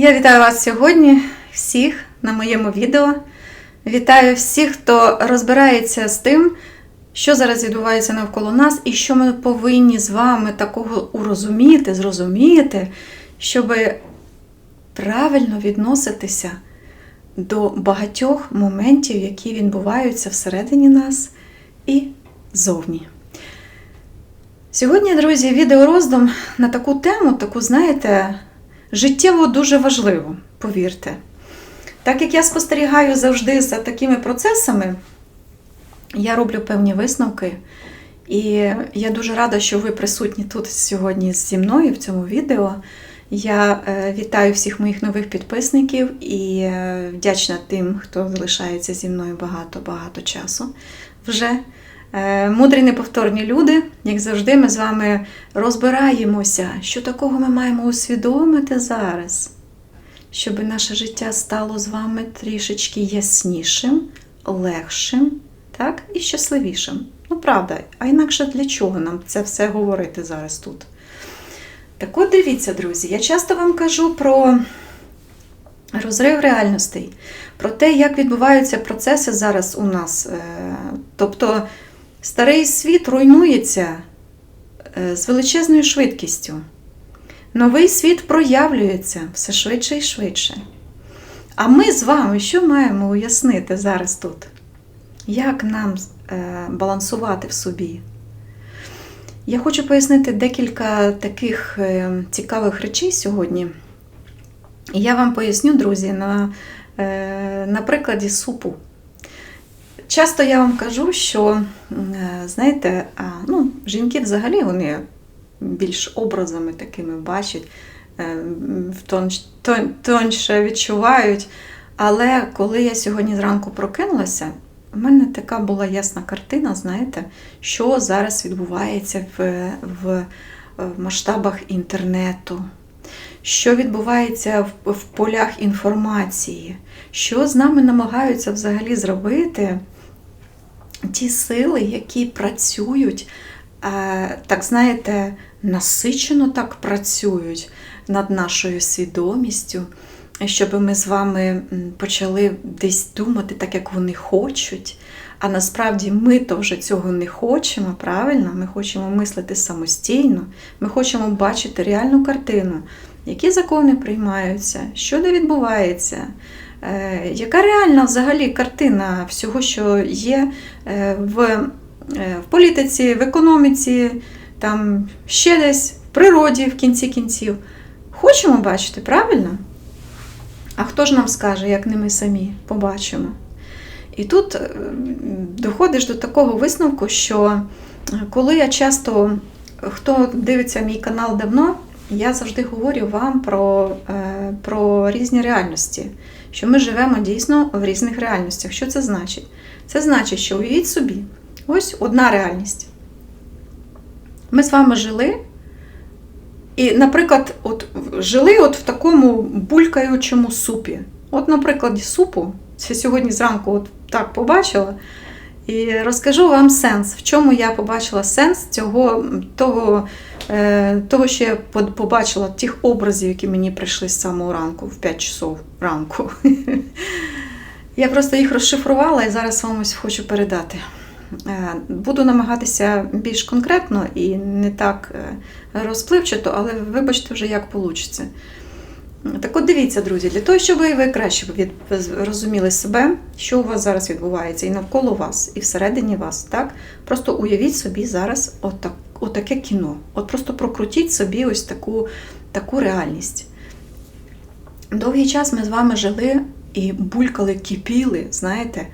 Я вітаю вас сьогодні, всіх на моєму відео. Вітаю всіх, хто розбирається з тим, що зараз відбувається навколо нас, і що ми повинні з вами такого урозуміти, зрозуміти, щоб правильно відноситися до багатьох моментів, які відбуваються всередині нас і зовні. Сьогодні, друзі, відеороздум на таку тему, таку, знаєте, життєво дуже важливу, повірте. Так як я спостерігаю завжди за такими процесами, я роблю певні висновки. І я дуже рада, що ви присутні тут сьогодні зі мною в цьому відео. Я е, вітаю всіх моїх нових підписників і е, вдячна тим, хто залишається зі мною багато-багато часу вже. Е, Мудрі неповторні люди, як завжди, ми з вами розбираємося, що такого ми маємо усвідомити зараз, щоб наше життя стало з вами трішечки яснішим, легшим так, і щасливішим. Ну, правда, а інакше для чого нам це все говорити зараз тут? Так от дивіться, друзі, я часто вам кажу про розрив реальностей, про те, як відбуваються процеси зараз у нас. Е, Тобто старий світ руйнується е, з величезною швидкістю. Новий світ проявлюється все швидше і швидше. А ми з вами що маємо уяснити зараз тут? Як нам е, балансувати в собі? Я хочу пояснити декілька таких е, цікавих речей сьогодні. І я вам поясню, друзі, на, на прикладі супу. Часто я вам кажу, що, е, знаєте, ну, жінки взагалі вони більш образами такими бачать, е, тонш, тон, тоньше відчувають. Але коли я сьогодні зранку прокинулася, у мене така була ясна картина, знаєте, що зараз відбувається в, в, в масштабах інтернету, що відбувається в, в полях інформації, що з нами намагаються взагалі зробити ті сили, які працюють, е, так знаєте, насичено так працюють над нашою свідомістю щоб ми з вами почали десь думати так, як вони хочуть. А насправді ми то вже цього не хочемо, правильно? Ми хочемо мислити самостійно, ми хочемо бачити реальну картину, які закони приймаються, що де відбувається, яка реальна взагалі картина всього, що є е, в, е, в політиці, в економіці, там ще десь в природі в кінці кінців. Хочемо бачити, правильно? А хто ж нам скаже, як не ми самі побачимо? І тут е, доходиш до такого висновку, що е, коли я часто, хто дивиться мій канал давно, я завжди говорю вам про, е, про різні реальності, що ми живемо дійсно в різних реальностях. Що це значить? Це значить, що уявіть собі, ось одна реальність. Ми з вами жили. І, наприклад, от жили от в такому булькаючому супі. От, на прикладі супу, це сьогодні зранку от так побачила. І розкажу вам сенс, в чому я побачила сенс цього, того, е, того, що я побачила, тих образів, які мені прийшли з самого ранку, в 5 часов ранку. Я просто їх розшифрувала і зараз вам ось хочу передати. Е, Буду намагатися більш конкретно і не так е, розпливчато, але вибачте вже, як вийде. Так от дивіться, друзі, для того, щоб ви краще розуміли себе, що у вас зараз відбувається, і навколо вас, і всередині вас. так? Просто уявіть собі зараз отак, отаке кіно. От просто прокрутіть собі ось таку, таку реальність. Довгий час ми з вами жили і булькали, кипіли, знаєте,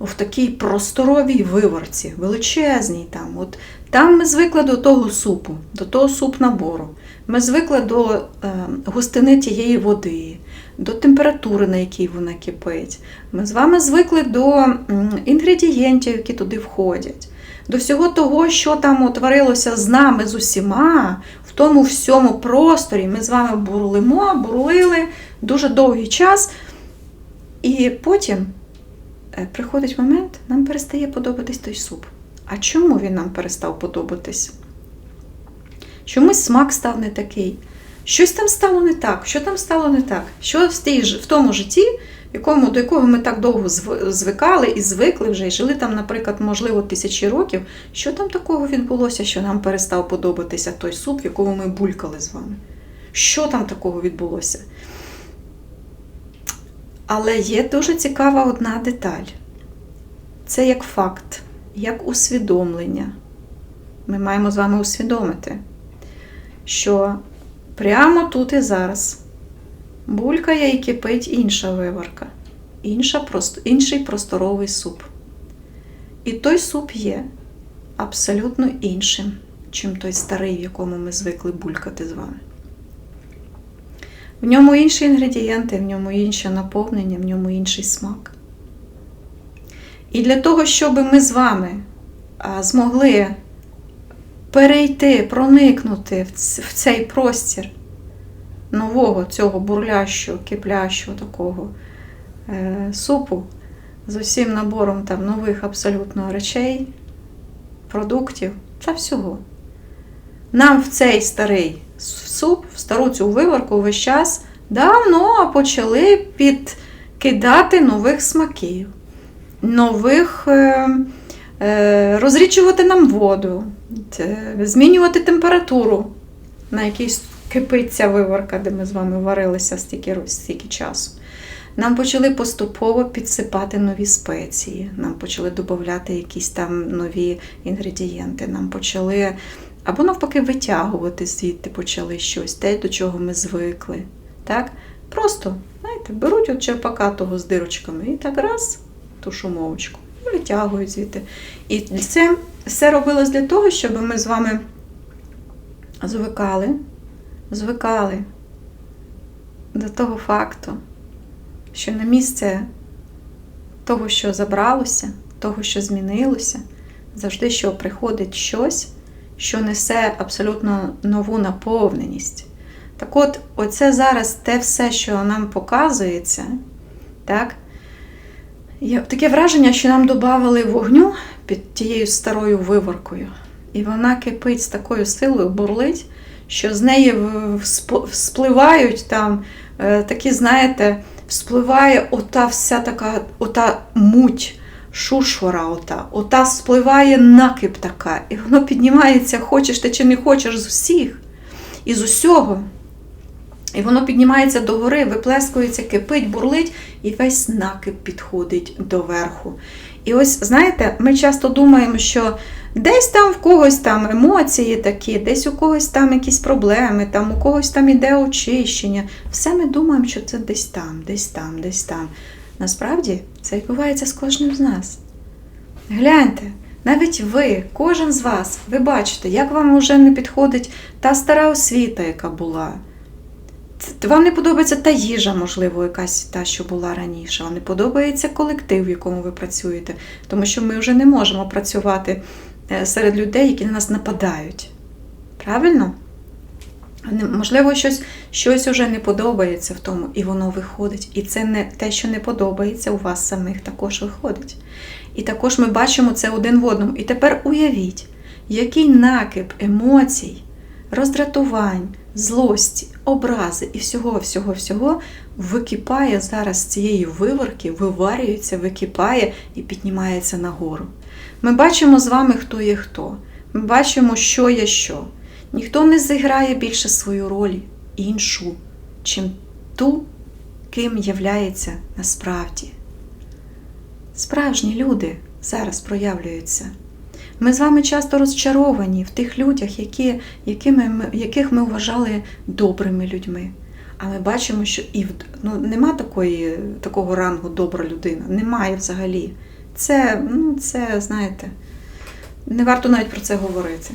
в такій просторовій виворці, величезній там. От Там ми звикли до того супу, до того суп-набору. Ми звикли до е, густини тієї води, до температури, на якій вона кипить. Ми з вами звикли до інгредієнтів, які туди входять, до всього того, що там утворилося з нами, з усіма, в тому всьому просторі. Ми з вами бурлимо, бурлили дуже довгий час. І потім е, приходить момент, нам перестає подобатись той суп. А чому він нам перестав подобатись? Чомусь смак став не такий. щось там стало не так. Що там стало не так? Що в, тій, в тому житті, якому, до якого ми так довго звикали і звикли вже, і жили там, наприклад, можливо, тисячі років, що там такого відбулося, що нам перестав подобатися той суп, в якому ми булькали з вами? Що там такого відбулося? Але є дуже цікава одна деталь. Це як факт, як усвідомлення. Ми маємо з вами усвідомити, що прямо тут і зараз булькає і кипить інша виварка, інша, інший просторовий суп. І той суп є абсолютно іншим, чим той старий, в якому ми звикли булькати з вами. В ньому інші інгредієнти, в ньому інше наповнення, в ньому інший смак. І для того, щоб ми з вами змогли перейти, проникнути в цей простір нового цього бурлящого, киплящого такого е, супу з усім набором там нових абсолютно речей, продуктів та всього. Нам в цей старий суп, в стару цю виварку весь час давно почали підкидати нових смаків, нових е, е, розрічувати нам воду, змінювати температуру, на якій кипить ця виварка, де ми з вами варилися стільки, стільки часу. Нам почали поступово підсипати нові спеції, нам почали додати якісь там нові інгредієнти, нам почали або навпаки витягувати звідти почали щось, те, до чого ми звикли. Так? Просто, знаєте, беруть от черпака того з дирочками і так раз, ту шумовочку, витягують звідти. І це все робилось для того, щоб ми з вами звикали, звикали до того факту, що на місце того, що забралося, того, що змінилося, завжди що приходить щось, що несе абсолютно нову наповненість. Так от, оце зараз те все, що нам показується, так? Таке враження, що нам додавали вогню під тією старою виворкою. І вона кипить з такою силою, бурлить, що з неї вспливають там е, такі, знаєте, вспливає ота вся така ота муть, шушвара, ота, ота спливає накип така, і воно піднімається, хочеш ти чи не хочеш з усіх, і усього. І воно піднімається догори, виплескується, кипить, бурлить, і весь накип підходить до верху. І ось, знаєте, ми часто думаємо, що десь там в когось там емоції такі, десь у когось там якісь проблеми, там у когось там іде очищення. Все ми думаємо, що це десь там, десь там, десь там. Насправді це відбувається з кожним з нас. Гляньте, навіть ви, кожен з вас, ви бачите, як вам вже не підходить та стара освіта, яка була. Вам не подобається та їжа, можливо, якась та, що була раніше. Вам не подобається колектив, в якому ви працюєте, тому що ми вже не можемо працювати е, серед людей, які на нас нападають. Правильно? Можливо, щось, щось уже не подобається в тому, і воно виходить. І це не те, що не подобається у вас самих, також виходить. І також ми бачимо це один в одному. І тепер уявіть, який накип емоцій, роздратувань, злості, образи і всього, всього, всього википає зараз з цієї виварки, виварюється, википає і піднімається нагору. Ми бачимо з вами, хто є хто. Ми бачимо, що є що. Ніхто не зіграє більше свою роль іншу, чим ту, ким являється насправді. Справжні люди зараз проявлюються. Ми з вами часто розчаровані в тих людях, які, якими ми, яких ми вважали добрими людьми. А ми бачимо, що і ну, нема такої, такого рангу добра людина. Немає взагалі. Це, ну, це, знаєте, не варто навіть про це говорити.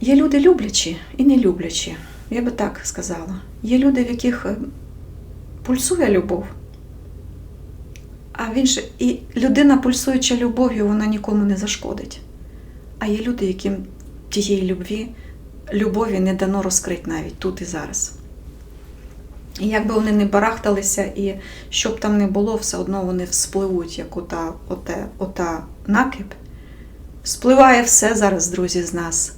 Є люди люблячі і не люблячі. Я би так сказала. Є люди, в яких пульсує любов. А в інше, і людина, пульсуюча любов'ю, вона нікому не зашкодить. А є люди, яким тієї любві, любові не дано розкрити навіть тут і зараз. І як би вони не барахталися, і що б там не було, все одно вони вспливуть, як ота, оте, ота накип. Вспливає все зараз, друзі, з нас.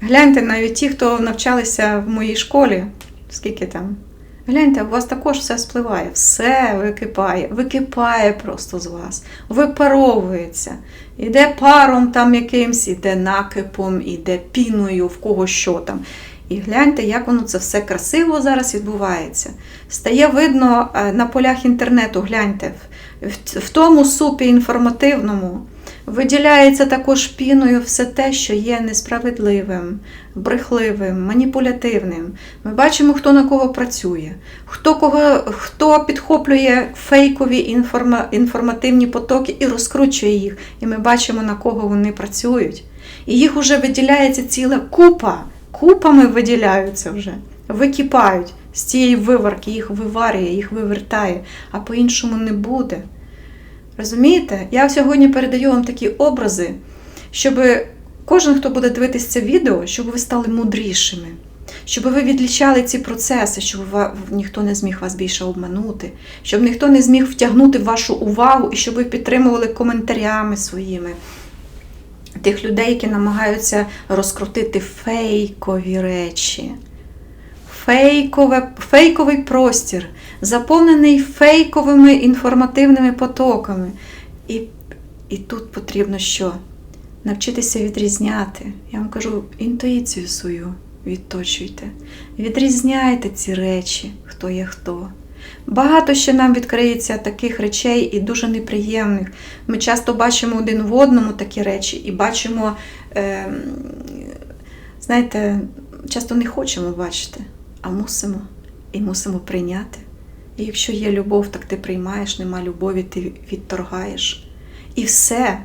Гляньте навіть ті, хто навчалися в моїй школі, скільки там. Гляньте, у вас також все спливає, все википає, википає просто з вас, випаровується. Іде паром там якимсь, іде накипом, іде піною, в кого що там. І гляньте, як воно це все красиво зараз відбувається. Стає видно е, на полях інтернету, гляньте, в, тому супі інформативному виділяється також піною все те, що є несправедливим, брехливим, маніпулятивним. Ми бачимо, хто на кого працює, хто, кого, хто підхоплює фейкові інформа, інформативні потоки і розкручує їх. І ми бачимо, на кого вони працюють. І їх вже виділяється ціла купа, купами виділяються вже, википають з цієї виварки, їх виварює, їх вивертає, а по-іншому не буде. Розумієте? Я сьогодні передаю вам такі образи, щоб кожен, хто буде дивитися це відео, щоб ви стали мудрішими, щоб ви відлічали ці процеси, щоб ніхто не зміг вас більше обманути, щоб ніхто не зміг втягнути вашу увагу і щоб ви підтримували коментарями своїми тих людей, які намагаються розкрутити фейкові речі. Фейкове, фейковий простір, заповнений фейковими інформативними потоками. І, і тут потрібно що? Навчитися відрізняти. Я вам кажу, інтуїцію свою відточуйте. Відрізняйте ці речі, хто є хто. Багато ще нам відкриється таких речей і дуже неприємних. Ми часто бачимо один в одному такі речі і бачимо, е, знаєте, часто не хочемо бачити, а мусимо і мусимо прийняти. І якщо є любов, так ти приймаєш, нема любові, ти відторгаєш. І все.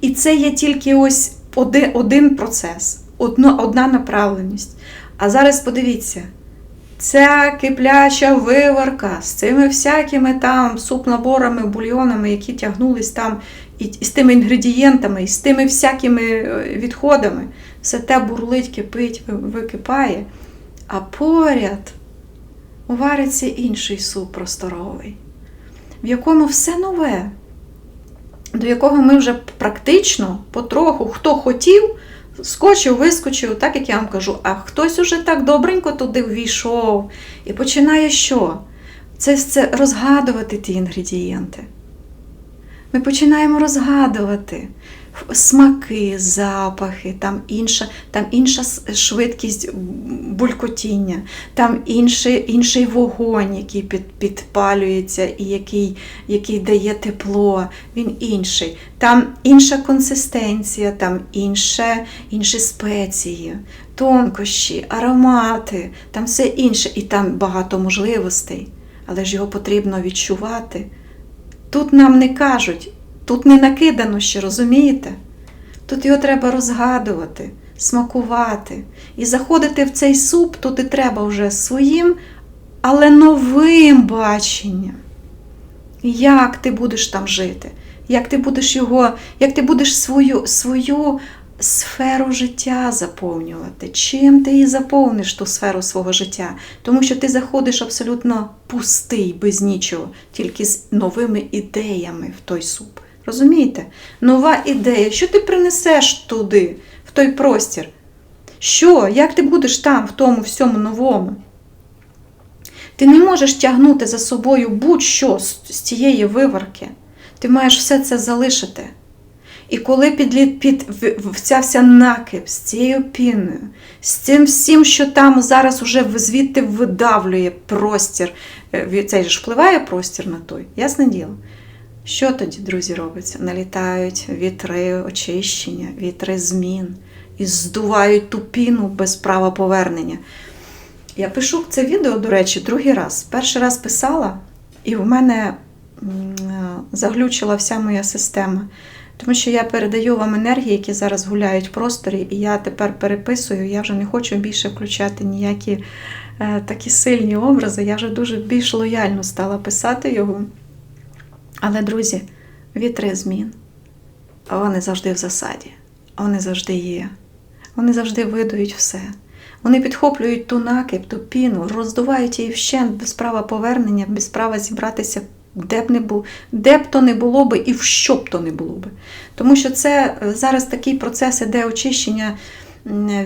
І це є тільки ось один, один процес, одно, одна направленість. А зараз подивіться, ця кипляча виварка з цими всякими там суп-наборами, бульйонами, які тягнулись там, і, і з тими інгредієнтами, і з тими всякими е, відходами, все те бурлить, кипить, википає. А поряд вариться інший суп просторовий, в якому все нове, до якого ми вже практично потроху, хто хотів, скочив, вискочив, так як я вам кажу, а хтось уже так добренько туди ввійшов і починає що? Це, це розгадувати ті інгредієнти. Ми починаємо розгадувати смаки, запахи, там інша, там інша швидкість булькотіння, там інший, інший вогонь, який під, підпалюється і який, який дає тепло, він інший. Там інша консистенція, там інше, інші спеції, тонкощі, аромати, там все інше, і там багато можливостей, але ж його потрібно відчувати. Тут нам не кажуть, тут не накидано ще, розумієте? Тут його треба розгадувати, смакувати. І заходити в цей суп тут і треба вже своїм, але новим баченням. Як ти будеш там жити? Як ти будеш його, як ти будеш свою, свою сферу життя заповнювати? Чим ти її заповниш ту сферу свого життя? Тому що ти заходиш абсолютно пустий, без нічого, тільки з новими ідеями в той суп. Розумієте? Нова ідея. Що ти принесеш туди, в той простір? Що? Як ти будеш там, в тому всьому новому? Ти не можеш тягнути за собою будь-що з, цієї виварки. Ти маєш все це залишити. І коли під, під ця вся накип з цією піною, з цим всім, що там зараз уже звідти видавлює простір, е, цей ж впливає простір на той, ясне діло. Що тоді, друзі, робиться? Налітають вітри очищення, вітри змін і здувають ту піну без права повернення. Я пишу це відео, до речі, другий раз. Перший раз писала, і в мене е, заглючила вся моя система. Тому що я передаю вам енергії, які зараз гуляють в просторі, і я тепер переписую, я вже не хочу більше включати ніякі е, такі сильні образи. Я вже дуже більш лояльно стала писати його. Але, друзі, вітри змін, вони завжди в засаді, вони завжди є. Вони завжди видують все. Вони підхоплюють ту накип, ту піну, роздувають її вщент без права повернення, без права зібратися, де б не було, де б то не було би і в що б то не було би. Тому що це е, зараз такий процес іде очищення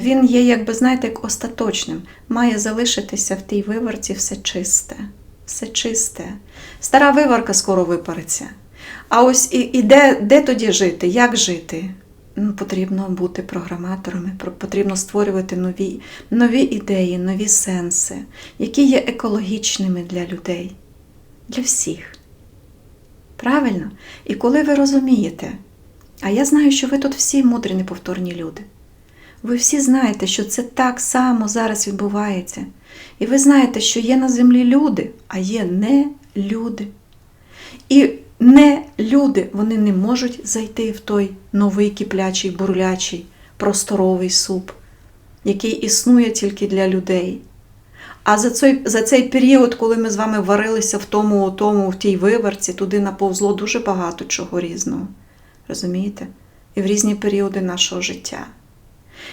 він є, якби, знаєте, як остаточним. Має залишитися в тій виварці все чисте. Все чисте. Стара виварка скоро випариться. А ось і, і де, де тоді жити? Як жити? Ну, потрібно бути програматорами, потрібно створювати нові, нові ідеї, нові сенси, які є екологічними для людей, для всіх. Правильно? І коли ви розумієте, а я знаю, що ви тут всі мудрі, неповторні люди. Ви всі знаєте, що це так само зараз відбувається. І ви знаєте, що є на землі люди, а є не люди. І не люди, вони не можуть зайти в той новий киплячий, бурлячий, просторовий суп, який існує тільки для людей. А за цей, за цей період, коли ми з вами варилися в тому, тому, в тій виварці, туди наповзло дуже багато чого різного. Розумієте? І в різні періоди нашого життя.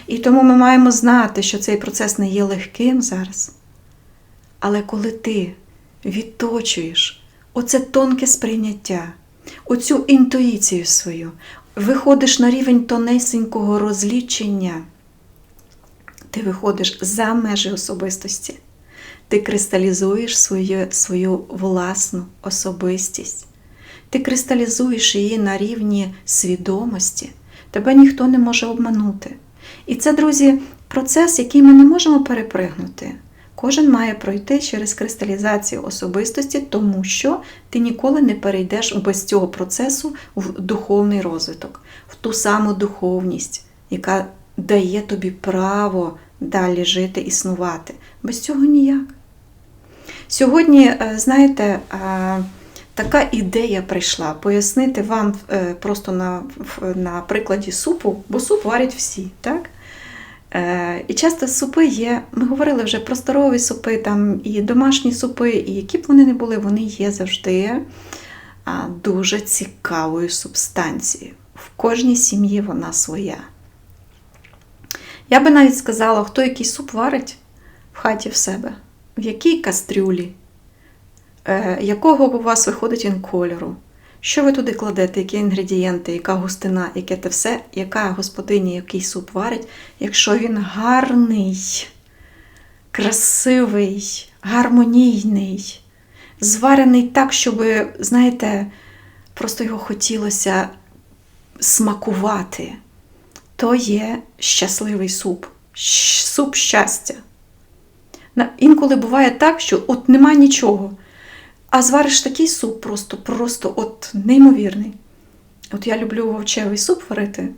І тому ми маємо знати, що цей процес не є легким зараз. Але коли ти відточуєш оце тонке сприйняття, оцю інтуїцію свою, виходиш на рівень тонесенького розлічення, ти виходиш за межі особистості, ти кристалізуєш свою, свою власну особистість, ти кристалізуєш її на рівні свідомості, тебе ніхто не може обманути. І це, друзі, процес, який ми не можемо перепригнути. Кожен має пройти через кристалізацію особистості, тому що ти ніколи не перейдеш без цього процесу в духовний розвиток, в ту саму духовність, яка дає тобі право далі жити, існувати. Без цього ніяк. Сьогодні, е, знаєте, е, така ідея прийшла пояснити вам е, просто на, на прикладі супу, бо суп варять всі, так? Е, І часто супи є, ми говорили вже про здорові супи, там і домашні супи, і які б вони не були, вони є завжди дуже цікавою субстанцією. В кожній сім'ї вона своя. Я би навіть сказала, хто який суп варить в хаті в себе, в якій кастрюлі, якого у вас виходить він кольору. Що ви туди кладете, які інгредієнти, яка густина, яке те все, яка господиня, який суп варить, якщо він гарний, красивий, гармонійний, зварений так, щоб, знаєте, просто його хотілося смакувати, то є щасливий суп, суп щастя. Інколи буває так, що от нема нічого. А звариш такий суп просто, просто от неймовірний. От я люблю вовчевий суп варити,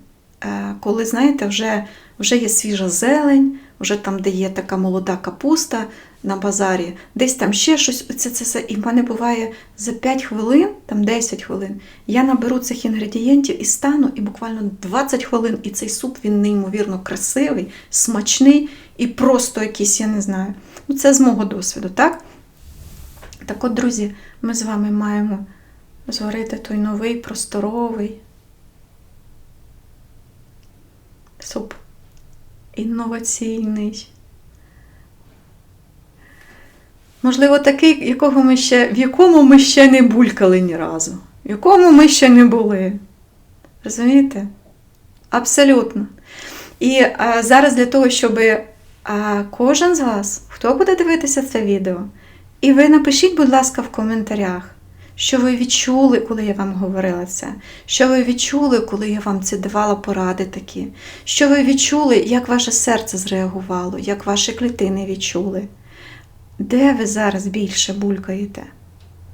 е, коли, знаєте, вже, вже є свіжа зелень, вже там, де є така молода капуста на базарі, десь там ще щось. Це, це, це. І в мене буває за 5 хвилин, там 10 хвилин, я наберу цих інгредієнтів і стану, і буквально 20 хвилин, і цей суп він неймовірно красивий, смачний і просто якийсь, я не знаю. Ну, це з мого досвіду, так? Так от, друзі, ми з вами маємо зварити той новий просторовий суп. Інноваційний. Можливо, такий, якого ми ще, в якому ми ще не булькали ні разу, в якому ми ще не були. Розумієте? Абсолютно. І а, зараз для того, щоб а, кожен з вас, хто буде дивитися це відео, і ви напишіть, будь ласка, в коментарях, що ви відчули, коли я вам говорила це, що ви відчули, коли я вам це давала поради такі, що ви відчули, як ваше серце зреагувало, як ваші клітини відчули. Де ви зараз більше булькаєте?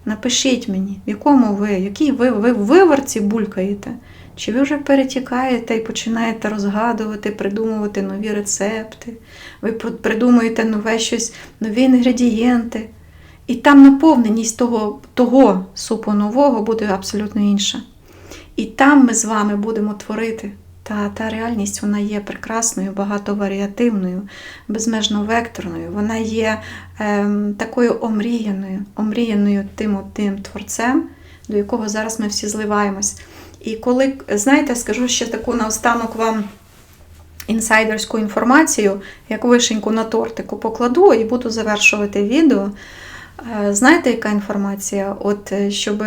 Напишіть мені, в якому ви, якій ви, ви в виворці булькаєте? Чи ви вже перетікаєте і починаєте розгадувати, придумувати нові рецепти, ви придумуєте нове щось, нові інгредієнти. І там наповненість того, того супу нового буде абсолютно інша. І там ми з вами будемо творити. Та, та реальність вона є прекрасною, багатоваріативною, безмежно векторною. Вона є ем, такою омріяною, омріяною тим тим творцем, до якого зараз ми всі зливаємось. І коли, знаєте, скажу ще таку наостанок вам інсайдерську інформацію, як вишеньку на тортику покладу і буду завершувати відео. Е, Знаєте, яка інформація? От е, щоб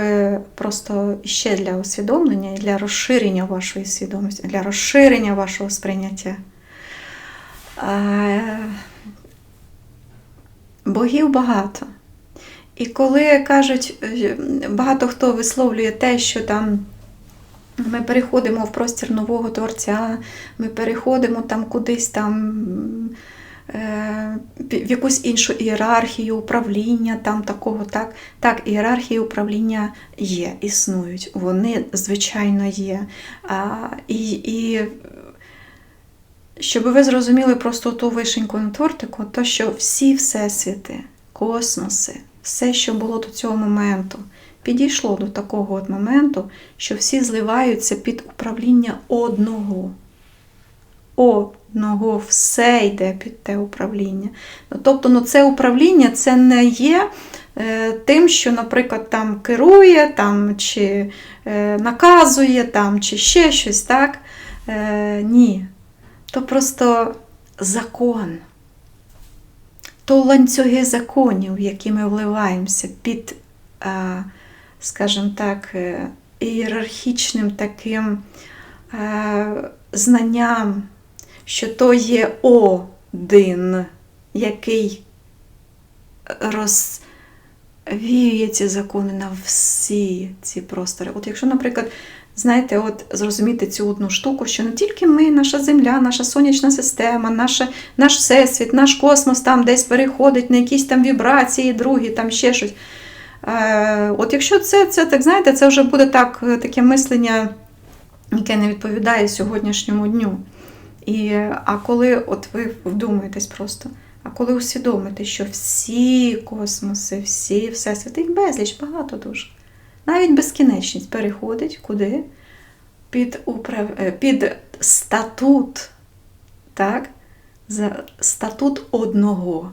просто ще для усвідомлення і для розширення вашої свідомості, для розширення вашого сприйняття. Е, Богів багато. І коли кажуть, багато хто висловлює те, що там ми переходимо в простір нового творця, ми переходимо там кудись там в якусь іншу ієрархію управління, там такого, так. Так, ієрархії управління є, існують. Вони, звичайно, є. А, і, і щоб ви зрозуміли просто ту вишеньку на тортику, то що всі всесвіти, космоси, все, що було до цього моменту, підійшло до такого от моменту, що всі зливаються під управління одного. Одного все йде під те управління. Ну, Тобто, ну, це управління це не є е, тим, що, наприклад, там керує, там, чи е, наказує, там, чи ще щось, так? Е, ні. То просто закон. То ланцюги законів, які ми вливаємося під, е, скажімо так, е, ієрархічним таким е, знанням, що то є один, який розвіює ці закони на всі ці простори. От якщо, наприклад, знаєте, от зрозуміти цю одну штуку, що не тільки ми, наша Земля, наша сонячна система, наша, наш всесвіт, наш космос там десь переходить на якісь там вібрації, другі, там ще щось. Е, От якщо це, це так знаєте, це вже буде так, таке мислення, яке не відповідає сьогоднішньому дню. І, А коли от ви вдумаєтесь просто, а коли усвідомите, що всі космоси, всі всесвіти, їх безліч, багато дуже. Навіть безкінечність переходить куди? Під управ... е, під статут, так? За статут одного.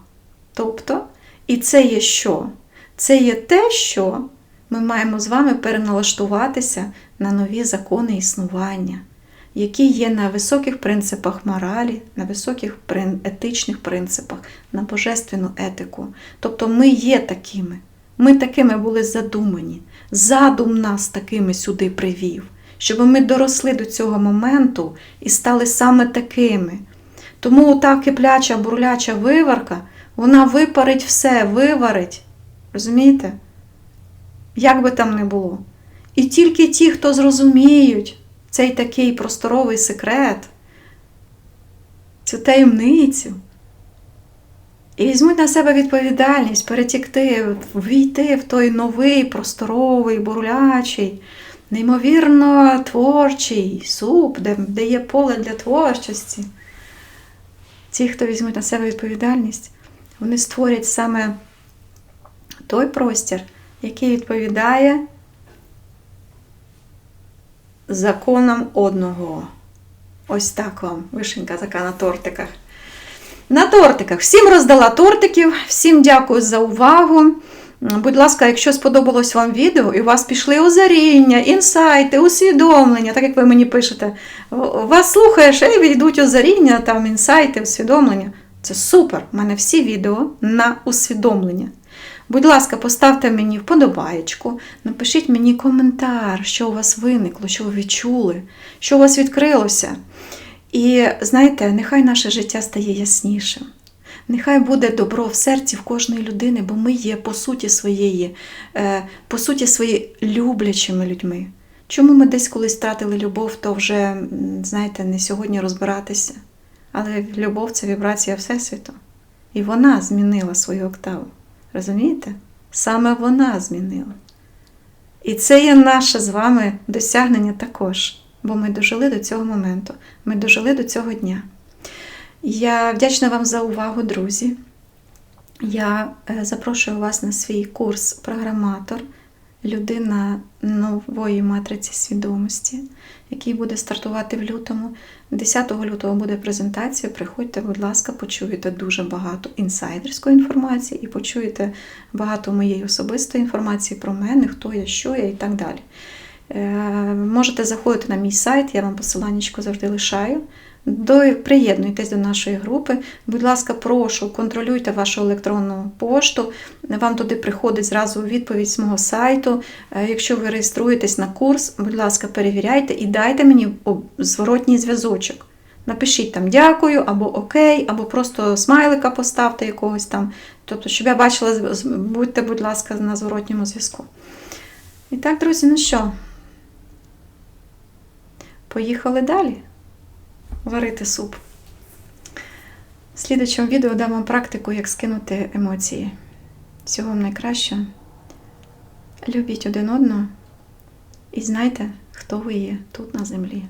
Тобто, і це є що? Це є те, що ми маємо з вами переналаштуватися на нові закони існування, які є на високих принципах моралі, на високих етичних принципах, на божественну етику. Тобто ми є такими. Ми такими були задумані. Задум нас такими сюди привів, щоб ми доросли до цього моменту і стали саме такими. Тому та кипляча, бурляча виварка, вона випарить все, виварить. Розумієте? Як би там не було. І тільки ті, хто зрозуміють цей такий просторовий секрет, цю таємницю. І візьмуть на себе відповідальність перетікти, ввійти в той новий, просторовий, бурлячий, неймовірно творчий суп, де, де є поле для творчості. Ті, хто візьмуть на себе відповідальність, вони створять саме той простір, який відповідає законам одного. Ось так вам вишенька така на тортиках. На тортиках. Всім роздала тортиків, всім дякую за увагу. Будь ласка, якщо сподобалось вам відео, і у вас пішли озаріння, інсайти, усвідомлення, так як ви мені пишете, вас слухаєш, і йдуть озаріння, там інсайти, усвідомлення. Це супер! У мене всі відео на усвідомлення. Будь ласка, поставте мені вподобаєчку, напишіть мені коментар, що у вас виникло, що ви відчули, що у вас відкрилося. І знаєте, нехай наше життя стає яснішим. Нехай буде добро в серці в кожної людини, бо ми є по суті своєї, е, по суті своєї люблячими людьми. Чому ми десь колись втратили любов, то вже, знаєте, не сьогодні розбиратися. Але любов це вібрація Всесвіту. І вона змінила свою октаву. Розумієте? Саме вона змінила. І це є наше з вами досягнення також. Бо ми дожили до цього моменту, ми дожили до цього дня. Я вдячна вам за увагу, друзі. Я запрошую вас на свій курс програматор, людина нової матриці свідомості, який буде стартувати в лютому. 10 лютого буде презентація. Приходьте, будь ласка, почуєте дуже багато інсайдерської інформації і почуєте багато моєї особистої інформації про мене, хто я, що я і так далі. Можете заходити на мій сайт, я вам посиланнячко завжди лишаю. До, приєднуйтесь до нашої групи. Будь ласка, прошу, контролюйте вашу електронну пошту. Вам туди приходить зразу відповідь з мого сайту. Якщо ви реєструєтесь на курс, будь ласка, перевіряйте і дайте мені зворотній зв'язочок. Напишіть там дякую, або окей, або просто смайлика поставте якогось там. Тобто, щоб я бачила, будьте, будь ласка, на зворотньому зв'язку. І так, друзі, ну що? Поїхали далі варити суп. В слідчому відео дам вам практику, як скинути емоції. Всього вам найкращого. Любіть один одного і знайте, хто ви є тут на землі.